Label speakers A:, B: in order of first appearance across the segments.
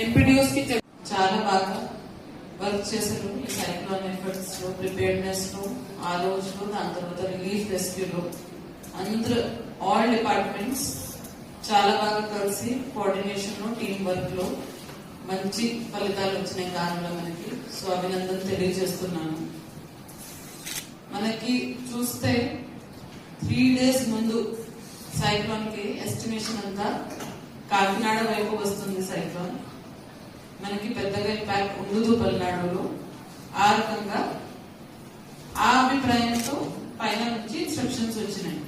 A: ఎన్పిడిఓస్కి చాలా బాగా వర్క్ చేశారు. ఈ సైక్లోన్ ఎఫర్ట్స్లో ప్రిపేర్నెస్లో ఆ రోజులో దాని తర్వాత రిలీఫ్ రెస్క్యూ లో. అందరూ ఆల్ డిపార్ట్మెంట్స్ చాలా బాగా కలిసి కోఆర్డినేషన్లో టీం వర్క్లో మంచి ఫలితాలు వచ్చినాయి దానిలో మనకి. సో అభినందన తెలియజేస్తున్నాను. మనకి చూస్తే త్రీ డేస్ ముందు సైక్లోన్కి ఎస్టిమేషన్ అంతా కాకినాడ వైపు వస్తుంది సైక్లోన్ మనకి పెద్దగా ఇంపాక్ట్ ఉండదు పల్నాడులో. ఆ రకంగా ఆ అభిప్రాయంతో పైన నుంచి ఇన్స్ట్రక్షన్స్ వచ్చినాయి.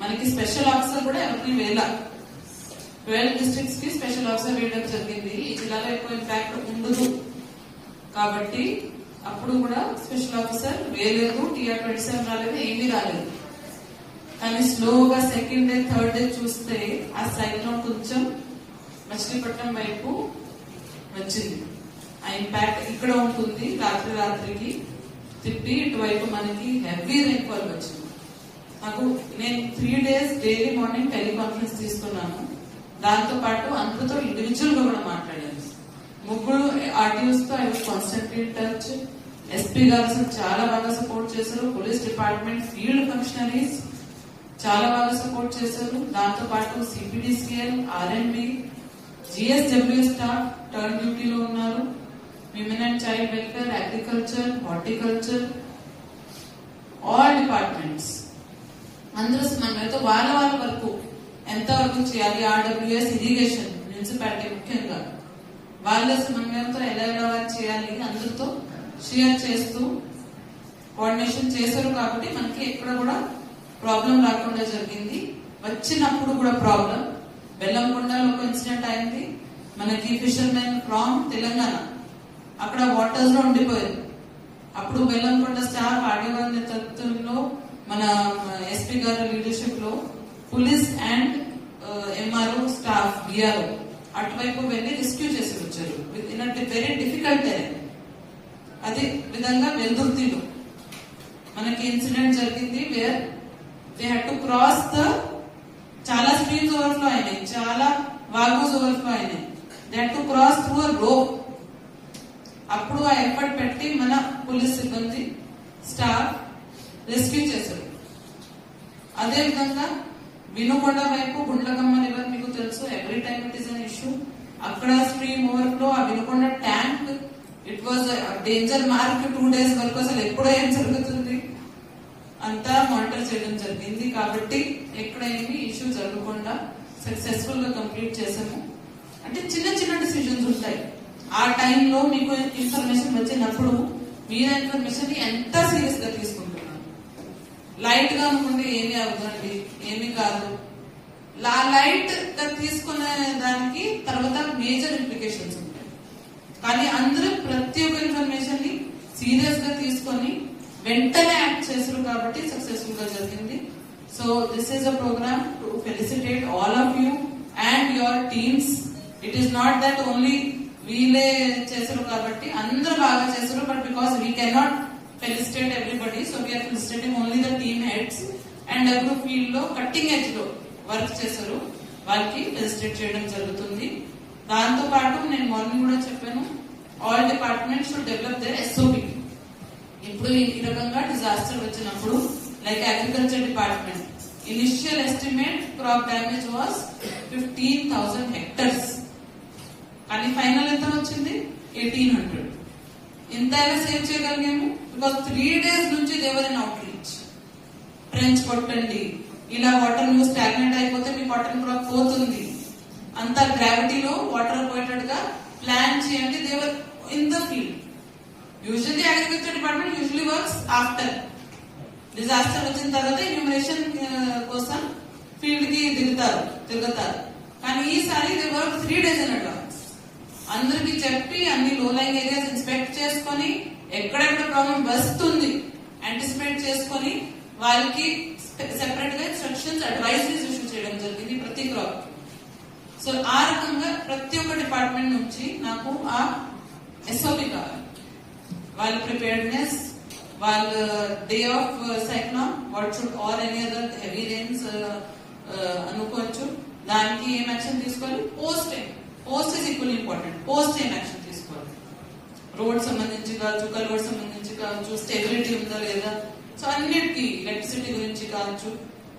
A: మనకి స్పెషల్ ఆఫీసర్ కూడా ఎవరిని వేల. ట్వెల్వ్ డిస్ట్రిక్ట్స్కి స్పెషల్ ఆఫీసర్ వేయడం జరిగింది. ఈ జిల్లాలో ఎక్కువ ఇంపాక్ట్ ఉండదు. కాబట్టి అప్పుడు కూడా స్పెషల్ ఆఫీసర్ వేయలేదు టీఆర్ ట్వంటీ సెవెన్ రాలేదు ఏమీ రాలేదు. కానీ స్లోగా సెకండ్ డే థర్డ్ డే చూస్తే ఆ సైక్లోన్ కొంచెం మచిలీపట్నం వైపు వచ్చింది. ఆ ఇంపాక్ట్ ఇక్కడ ఉంటుంది. రాత్రి రాత్రికి తిప్పి ఇటువైపు మనకి హెవీ రైన్ఫాల్ వచ్చింది. నాకు నేను three days daily morning teleconference తీసుకున్నాను. దాంతో పాటు అందరితో ఇండివిజువల్గా కూడా మాట్లాడాను. ముగ్గురు ఆర్టీఓస్తో I was constantly touch SP గారు చాలా బాగా సపోర్ట్ చేశారు. పోలీస్ డిపార్ట్మెంట్ ఫీల్డ్ ఫంక్షనరీస్ చాలా బాగా సపోర్ట్ చేశారు. దాంతో పాటు సిపిడిసిఎల్ ఆర్ఎండ్బి జిఎస్డబ్ల్యూ స్టాఫ్ టర్న్ డ్యూటీలో ఉన్నారు. Women and child welfare agriculture horticulture all departments అందరూ మనమైతే వాళ్ళ వాళ్ళ వరకు ఎంత వరకు చేయాలి? ఆర్డబ్ల్యూఎస్ ఇరిగేషన్ మున్సిపాలిటీ ముఖ్యంగా. వాళ్ళ సమన్వయంతో ఎలా ఎలా చేయాలి అందరితో షేర్ చేస్తూ కోఆర్డినేషన్ చేశారు కాబట్టి మనకి ఎక్కడ కూడా ప్రాబ్లం రాకుండా జరిగింది. వచ్చినప్పుడు కూడా ప్రాబ్లం బెల్లంకొండలో ఒక ఇన్సిడెంట్ అయింది. మనకి ఫిషర్మెన్ ఫ్రామ్ తెలంగాణ. అక్కడ వాటర్స్లో ఉండిపోయింది అప్పుడు బెల్లంకొండ స్టాఫ్ ఆర్డీఓ నేతృత్వంలో మన ఎస్పీ గారు లీడర్షిప్లో police and MRO staff BRO అటువైపు వెళ్ళి రెస్క్యూ చేసి వచ్చారు. ఇన్ వెరీ డిఫికల్ట్ అదే విధంగా వెల్దుర్తిలో మనకి ఇన్సిడెంట్ జరిగింది where they had to cross the చాలా స్ట్రీమ్స్ ఓవర్ఫ్లో అయినాయి. చాలా వాగోస్ ఓవర్ఫ్లో అయినాయి. That to cross through a rope అప్పుడు ఆ ఎఫర్ట్ పెట్టి మన పోలీస్ సిబ్బంది స్టాఫ్ రెస్క్యూ చేశారు. అదే విధంగా వినుకొండ వైపు గుండ్లకమ్మ రివర్ మీకు తెలుసు. Every time it is an issue అక్కడ స్ట్రీమ్ ఓవర్ఫ్లో ఆ Vinukonda tank it was danger mark two days వరకు అసలు ఎప్పుడో ఏం జరుగుతుంది? అంతా మానిటర్ చేయడం జరిగింది. కాబట్టి ఎక్కడైంది ఇష్యూ జరగకుండా సక్సెస్ఫుల్గా కంప్లీట్ చేసాము. అంటే చిన్న చిన్న డిసిజన్స్ ఉంటాయి. ఆ టైంలో మీకు ఇన్ఫర్మేషన్ వచ్చినప్పుడు మీరు ఇన్ఫర్మేషన్ ఎంత సీరియస్గా తీసుకుంటున్నారు? లైట్గా అనుకుంటే ఏమి అవుతుందండి ఏమి కాదు. లా లైట్గా తీసుకునే దానికి తర్వాత మేజర్ ఇంప్లికేషన్స్ ఉంటాయి. కానీ అందరూ ప్రతి ఒక్క ఇన్ఫర్మేషన్ని సీరియస్గా తీసుకొని వెంటనే యాక్ట్ చేశారు కాబట్టి సక్సెస్ఫుల్గా జరిగింది. So this is a programme to felicitate all of you and your teams it is not that only వీలే చేశారు కాబట్టి అందరూ బాగా చేశారు but because we cannot felicitate everybody so we are felicitating only the team heads and ఎవరు ఫీల్డ్లో cutting ఎడ్జ్లో work చేశారు. వాళ్ళకి ఫెలిసిటేట్ చేయడం జరుగుతుంది. దాంతో పాటు నేను మార్నింగ్ కూడా చెప్పాను all departments should develop their SOP ఇప్పుడు ఈ రకంగా డిజాస్టర్ వచ్చినప్పుడు like agriculture department initial estimate crop damage was fifteen thousand hectares కానీ ఫైనల్ ఎంత వచ్చింది? ఎయిటీన్ హండ్రెడ్ ఎంత ఎలా సేవ్ చేయగలిగాము? బికాస్ త్రీ డేస్ నుంచి they were in outreach trench కొట్టండి. ఇలా వాటర్ న్యూస్ స్టాగ్నెంట్ అయిపోతే మీ కాటన్ క్రాప్ పోతుంది. అంత గ్రావిటీలో వాటర్ పోయేటట్టుగా ప్లాన్ చేయండి. They were in the field usually agriculture department usually works after disaster వచ్చిన తర్వాత ఇన్యూమరేషన్ uh, కోసం ఫీల్డ్కి దిగుతారు తిరుగుతారు. కానీ ఈసారి దే వర్క్ త్రీ డేస్ అన్నట్టు అందరికి చెప్పి అన్ని లో లైన్ ఏరియాస్ ఇన్స్పెక్ట్ చేసుకొని ఎక్కడెక్కడ ప్రాబ్లం వస్తుంది అంటిసిపేట్ చేసుకొని వాళ్ళకి సెపరేట్గా ఇన్స్ట్రక్షన్స్ అడ్వైజరీస్ ఇష్యూ చేయడం జరిగింది ప్రతి క్రాప్ సో ఆ రకంగా ప్రతి ఒక్క డిపార్ట్మెంట్ నుంచి నాకు ఆ ఎస్ఓపి కావాలి. వాళ్ళ ప్రిపేర్డ్నెస్ వాళ్ళ day of cyclone what should are any other heavy rains అనుకోవచ్చు? దానికి ఏం యాక్షన్ తీసుకోవాలి? Post post is equal important post ఏం యాక్షన్ తీసుకోవాలి. రోడ్ సంబంధించి కావచ్చు కలవర్ సంబంధించి కావచ్చు స్టెబిలిటీ ఉందా లేదా? సో అన్నిటికీ ఎలక్ట్రిసిటీ గురించి కావచ్చు.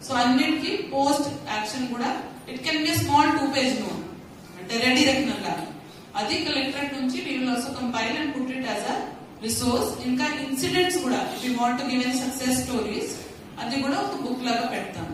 A: సో అన్నిటికీ పోస్ట్ యాక్షన్ కూడా it can be small two page note అంటే రెడీ రెక్నల్ లాగా అది కలెక్టరేట్ నుంచి we will also compile and put it as a resource ఇంకా ఇన్సిడెంట్స్ కూడా if you want give an success stories అది కూడా ఒక బుక్ లాగా పెడతాను.